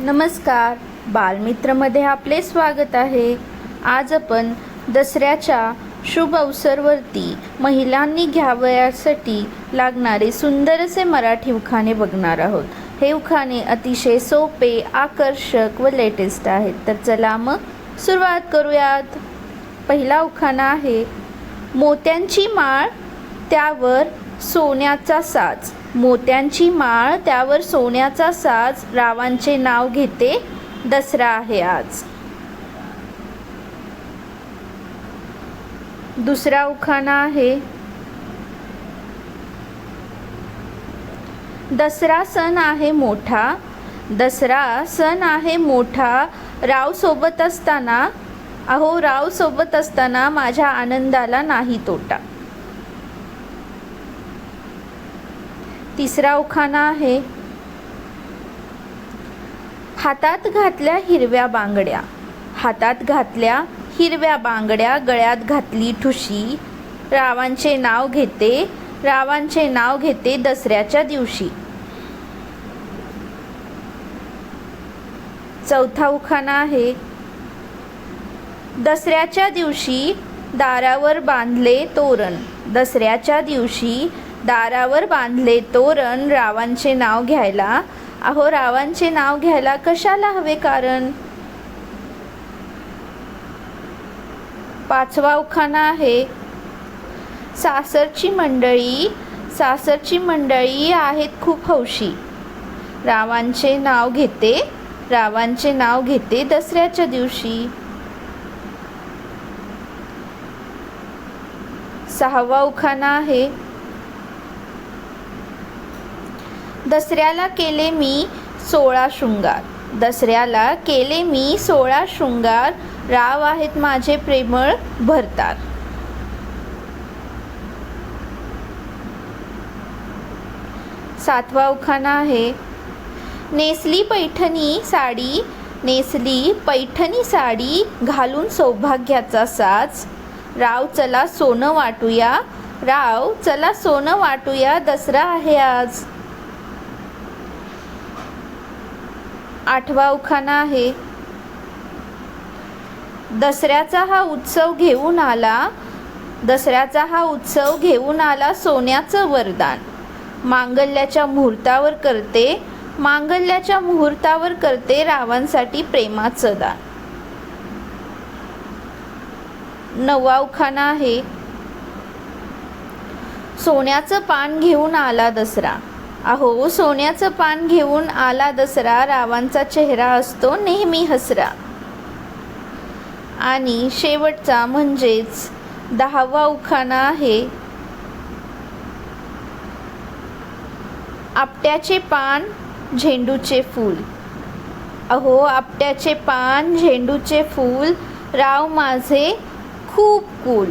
नमस्कार. बालमित्रमध्ये आपले स्वागत आहे. आज आपण दसऱ्याच्या शुभ अवसरवरती महिलांनी घ्यावयासाठी लागणारे सुंदर असे मराठी उखाणे बघणार आहोत. हे उखाणे अतिशय सोपे आकर्षक व लेटेस्ट आहेत. तर चला मग सुरुवात करूयात. पहिला उखाणा आहे मोत्यांची माळ त्यावर सोन्याचा साज. मोत्यांची माळ त्यावर सोन्याचा साज रावांचे नाव घेते दसरा आहे आज. दुसरा उखाणा आहे. दसरा सण आहे मोठा. दसरा सण आहे मोठा. राव सोबत असताना अहो राव सोबत असताना माझ्या आनंदाला नाही तोटा. तिसरा उखाणा आहे. हातात घातल्या हिरव्या बांगड्या. हातात घातल्या हिरव्या बांगड्या गळ्यात घातली ठुशी. रावांचे नाव घेते रावांचे नाव घेते दसऱ्याच्या दिवशी. चौथा उखाणा आहे. दसऱ्याच्या दिवशी दारावर बांधले तोरण. दसऱ्याच्या दिवशी दारावर बांधले तोरण रावांचे नाव घ्यायला. अहो रावांचे नाव घ्यायला कशाला हवे कारण? पाचवा उखाणा आहे. सासरची मंडळी सासरची मंडळी आहेत खूप हौशी. रावांचे नाव घेते रावांचे नाव घेते दसऱ्याच्या दिवशी. सहावा उखाणा आहे. दसऱ्याला केले मी सोळा शृंगार. दसऱ्याला केले मी सोळा शृंगार राव आहेत माझे प्रेमळ भरतार. सातवा उखाणा आहे. नेसली पैठणी साडी नेसली पैठणी साडी घालून सौभाग्याचा साज. राव चला सोनं वाटूया. राव चला सोनं वाटूया. दसरा आहे आज. आठवा उखाणा आहे. दसऱ्याचा हा उत्सव घेऊन आला दसऱ्याचा हा उत्सव घेऊन आला सोन्याचं वरदान. मांगल्याच्या मुहूर्तावर करते मांगल्याच्या मुहूर्तावर करते रावांसाठी प्रेमाचं दान. नवा उखाणा आहे. सोन्याचं पान घेऊन आला दसरा. अहो सोन्याचं पान घेऊन आला दसरा रावांचा चेहरा असतो नेहमी हसरा. आणि शेवटचा म्हणजेच दहावा उखाणा आहे आपट्याचे पान झेंडूचे फूल. अहो आपट्याचे पान झेंडूचे फूल राव माझे खूप कूल.